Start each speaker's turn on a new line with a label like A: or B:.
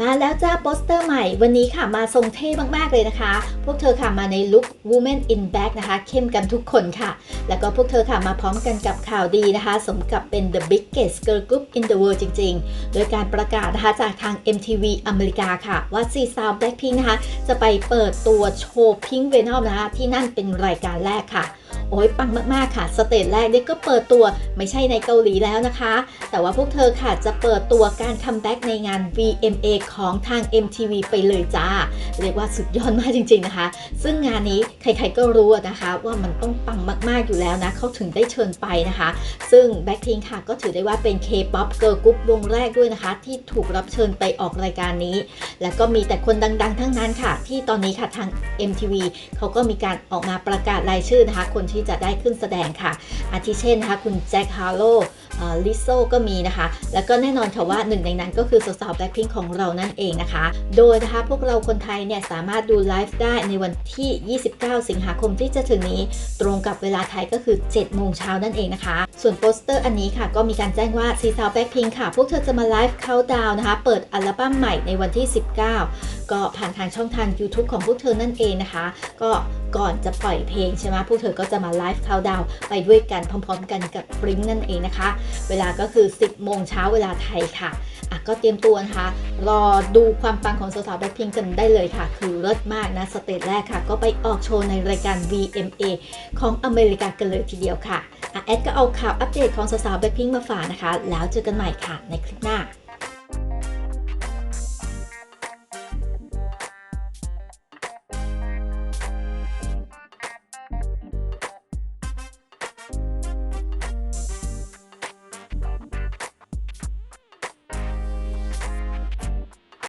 A: มาแล้วจ้าโปสเตอร์ใหม่ วันนี้ค่ะมาทรงเท่มาก ๆ เลยนะคะ พวกเธอค่ะมาในลุค Women in Black นะคะ เข้มกันทุกคนค่ะ แล้วก็พวกเธอค่ะมาพร้อมกันกับข่าวดีนะคะ สมกับเป็น the biggest girl group in the world จริง ๆ โดยการประกาศนะคะจากทาง MTV อเมริกาค่ะ ว่าซีซาว Blackpink นะคะ จะไปเปิดตัวโชว์ Pink Venom นะคะ ที่นั่นเป็นรายการแรกค่ะ อ้ยปังมากๆค่ะสเตจแรกเนี่ยก็เปิดตัวไม่ใช่ในเกาหลีแล้วนะคะ แต่ว่าพวกเธอค่ะจะเปิดตัวการคัมแบ็กในงาน VMA ของทาง MTV ไปเลยจ้า เรียกว่าสุดยอดมากจริง ๆนะคะ ซึ่งงานนี้ใครๆก็รู้นะคะว่ามันต้องปังมากๆอยู่แล้วนะเขาถึงได้เชิญไปนะคะ ซึ่ง Blackpink ค่ะก็ถือได้ว่าเป็น K-pop girl group วงแรกด้วยนะคะ ที่ถูกรับเชิญไปออกรายการนี้ แล้วก็มีแต่คนดัง ๆ ทั้งนั้นค่ะ ที่ตอนนี้ค่ะทาง MTV เขาก็มีการออกมาประกาศรายชื่อนะคะ คนที่จะได้ขึ้นแสดงค่ะ อาทิเช่นนะคะคุณแจ็คฮาร์โลลิโซก็มีนะคะ แล้วก็แน่นอนค่ะว่าหนึ่งในนั้นก็คือสาวๆแบล็คพิงของเรานั่นเองนะคะ โดยนะคะพวกเราคนไทยเนี่ยสามารถดูไลฟ์ได้ในวันที่ 29 สิงหาคมที่จะถึงนี้ ตรงกับเวลาไทยก็คือ 7 โมงเช้านั่นเองนะคะ ส่วนโปสเตอร์อันนี้ค่ะ ก็มีการแจ้งว่าซีซาวแบ็คพิงค่ะ พวกเธอจะมาไลฟ์เขาดาวนะคะ เปิดอัลบั้มใหม่ในวันที่ 19 ก็ผ่านทางช่องทาง YouTube ของพวกเธอนั่นเองนะคะ ก็ ก่อนจะปล่อยเพลงใช่ไหมพวกเธอก็จะมาไลฟ์เขาดาวไปด้วยกันพร้อม ๆ กันกับปริ้งนั่นเองนะคะ เวลาก็คือ 10 โมงเช้าเวลาไทยค่ะอะ ก็เตรียมตัวนะคะ รอดูความปังของสาวๆแบ็คพิงกันได้เลยค่ะ คือเลิศมากนะ สเตจแรกค่ะ ก็ไปออกโชว์ในรายการ VMA ของอเมริกากันเลยทีเดียวค่ะอะแอดก็เอาข่าวอัปเดตของสาวๆแบ็คพิงมาฝากนะคะ แล้วเจอกันใหม่ค่ะในคลิปหน้า